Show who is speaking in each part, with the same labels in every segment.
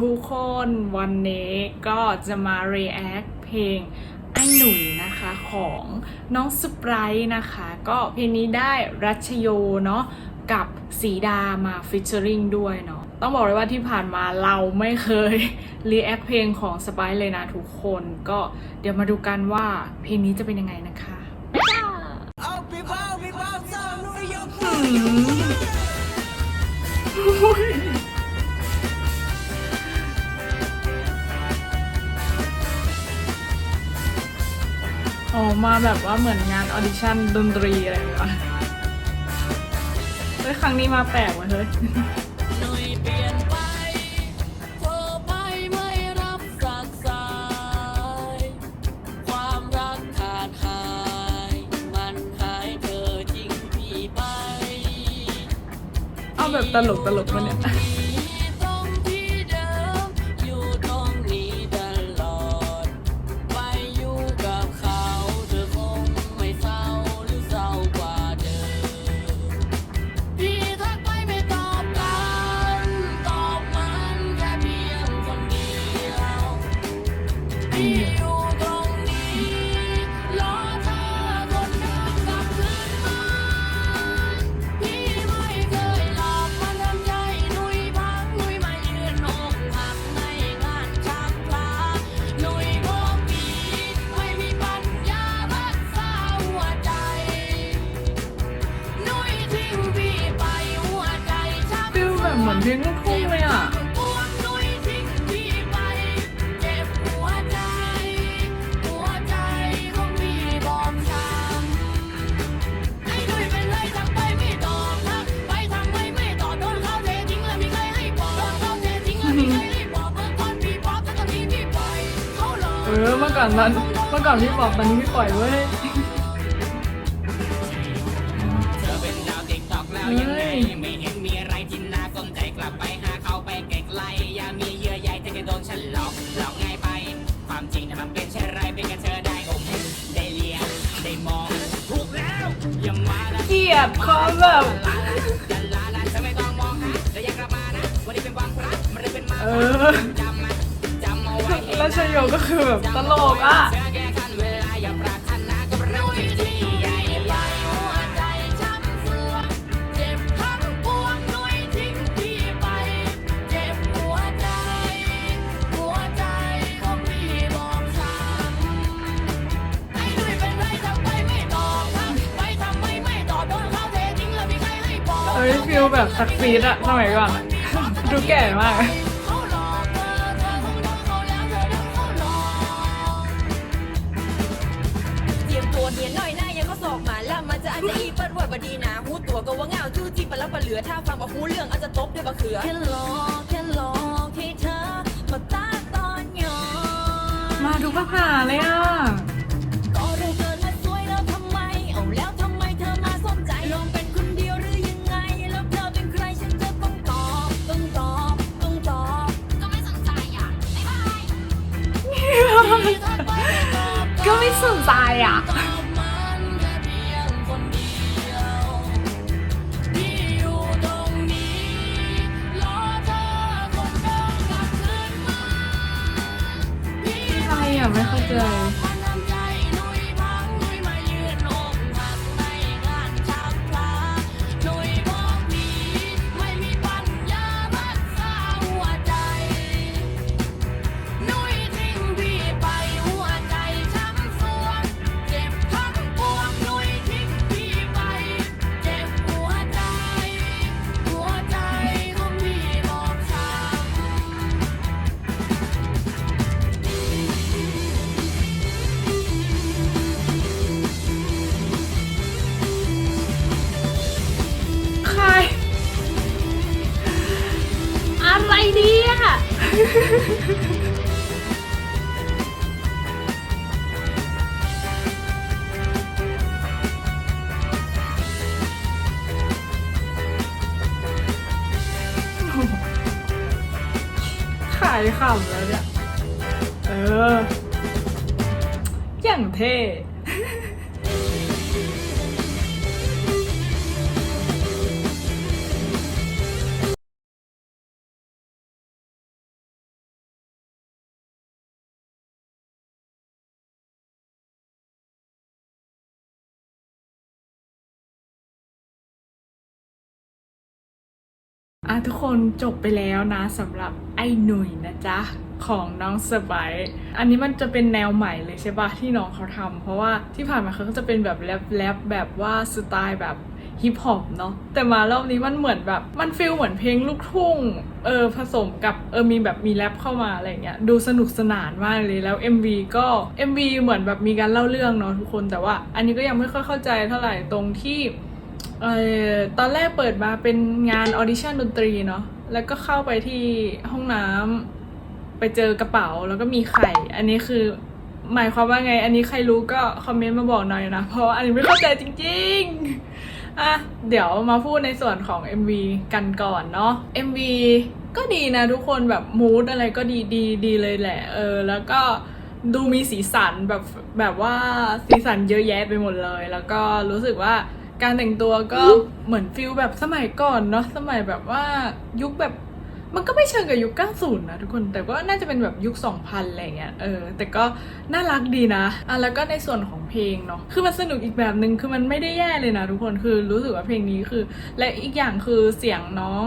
Speaker 1: ทุกคนวันนี้ก็จะมา react เพลงไอ้หนุ่ยนะคะของน้องสปรายนะคะ ก็เพลงนี้ได้รัชโยเนาะกับสีดามาฟิชเชอริงด้วยเนาะต้องบอกเลยว่าที่ผ่านมาเราไม่เคย react เพลงของสปรายเลยนะทุกคนก็เดี๋ยวมาดูกันว่าเพลงนี้จะเป็นยังไงนะคะ
Speaker 2: เอา
Speaker 1: อืมอุ๊ยออกมาแบบว่าเหมือนงานออดิชั่นดนตรีอะไรแบบนี้เฮ้ยครั้งนี้มาแปลกว่ะเฮ้ย
Speaker 2: หนุ่ยเปลี่ยนไปโทรไปไม่รับสักสาย ความรักขาดหาย มันหายเธอทิ้งพี่ไป
Speaker 1: เอาแบบตลกตลกมาเนี่ย
Speaker 2: แบบ
Speaker 1: เหมือนเพลงลูกทุ่งเลยอะ
Speaker 2: ปวดหนุยทิ้งพี่ไปเจ็บหัวใจหัวใจของพี่บอบช้ำไอ้หนุ่ยเป็นไรทำไปไม่ตอบทักไปทำไมไม่ตอบโดนเขาเททิ้งแล้วมีใครให้บอกโดนเขาเททิ้งแล้วมีใครให้บอกเมื่อก่อนพี่บอกแต่ตอนนี้พี่ปล่อยเขา อา
Speaker 3: ไว้ให้
Speaker 1: แล้วชโยก็คือแบบตลกอะ
Speaker 3: ให้
Speaker 2: บอกเอ้
Speaker 1: ยฟิลแบบซักซีดอะสมัยก่อนอะดูแก่มาก
Speaker 2: เขาหลอกเธอเธอคงโดนเขาแล้วเธอโดนเขาหลอก
Speaker 4: เตรียมตัวเนียนหน่อยหน้ายังเขาสอกมาแล้วมันจะอาจจะอีเปิดวัดบดีนะหูตัวก็ว่าเงาจู้จี้ปะแล้วปะเหลือถ้าฟังมาหูเรื่องอาจจะตบด้วยบะเขือ แค่หลอกแค่หลอกให้เธอมาตาตอนยอน
Speaker 1: มาดูภาพาเลยอะ
Speaker 4: ก็ไม่
Speaker 1: ขายขำแล้วเนี่ย เอออย่างเท่ อะทุกคนจบไปแล้วนะสำหรับไอ้หนุ่ยนะจ๊ะของน้องสไปซ์อันนี้มันจะเป็นแนวใหม่เลยใช่ปะที่น้องเขาทำเพราะว่าที่ผ่านมาเขาก็จะเป็นแบบแรปแรปแบบว่าสไตล์แบบฮิปฮอปเนาะแต่มารอบนี้มันเหมือนแบบมันฟีลเหมือนเพลงลูกทุ่งเออผสมกับเออมีแบบมีแรปเข้ามาอะไรเงี้ยดูสนุกสนานมากเลยแล้ว MV ก็ MV เหมือนแบบมีการเล่าเรื่องเนาะทุกคนแต่ว่า อันนี้ก็ยังไม่ค่อยเข้าใจเท่าไหร่ตรงที่ เออตอนแรกเปิดมาเป็นงานออดิชั่นดนตรีเนาะแล้วก็เข้าไปที่ห้องน้ำไปเจอกระเป๋าแล้วก็มีไข่ อันนี้คือหมายความว่าไง อันนี้ใครรู้ก็คอมเมนต์มาบอกหน่อยนะ เพราะว่าอันนี้ไม่เข้าใจจริงๆ อะ เดี๋ยวมาพูดในส่วนของ MV กันก่อนเนาะ MV ก็ดีนะทุกคนแบบมูดอะไรก็ดีดีดีเลยแหละ เออ แล้วก็ดูมีสีสันแบบแบบว่าสีสันเยอะแยะไปหมดเลย แล้วก็รู้สึกว่า การแต่งตัวก็เหมือนฟิลแบบสมัยก่อนเนาะสมัยแบบว่ายุคแบบมันก็ไม่เชิงกับยุค 90 นะทุกคน แต่ก็น่าจะเป็นแบบยุค 2000 อะไรเงี้ย เออ แต่ก็น่ารักดีนะ อะ แล้วก็ในส่วนของเพลงเนาะ คือมันสนุกอีกแบบหนึ่งคือมันไม่ได้แย่เลยนะทุกคน คือรู้สึกว่าเพลงนี้คือ และอีกอย่างคือเสียงน้อง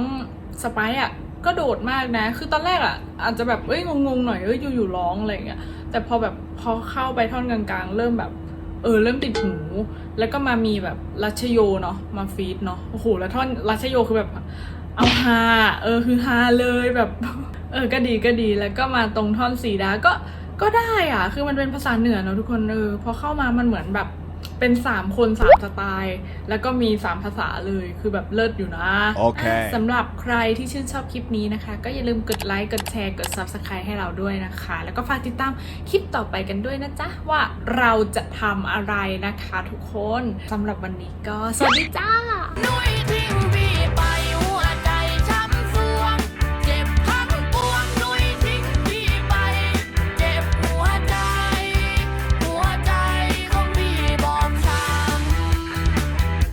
Speaker 1: สไปซ์อะก็โดดมากนะ คือตอนแรกอะอาจจะแบบ เอ้ยงงๆหน่อย เอ้ยอยู่ๆร้องอะไรเงี้ย แต่พอแบบพอเข้าไปท่อนกลางๆ เริ่มแบบ เออเริ่มติดหู แล้วก็มามีแบบรัชโยเนาะมาฟีดเนาะโอ้โหแล้วท่อนรัชโยคือแบบเอาฮาเออคือฮาเลยแบบ เออก็ดีก็ดีแล้วก็มาตรงท่อนสีดาก็ก็ได้อะ คือมันเป็นภาษาเหนือเนาะทุกคนเออพอเข้ามามันเหมือนแบบ เป็นสามคนสามสไตล์ แล้วก็มีสามภาษาเลยคือแบบเลิศอยู่นะ
Speaker 5: โอเคะ
Speaker 1: สำหรับใครที่ชื่นชอบคลิปนี้นะคะ ก็อย่าลืมกดไลค์กดแชร์กด subscribe ให้เราด้วยนะคะ แล้วก็ฝากติดตามคลิปต่อไปกันด้วยนะจ๊ะ ว่าเราจะทำอะไรนะคะทุกคนสำหรับวันนี้ก็สวัสดีจ้า
Speaker 2: หนุ่ยทิ้ง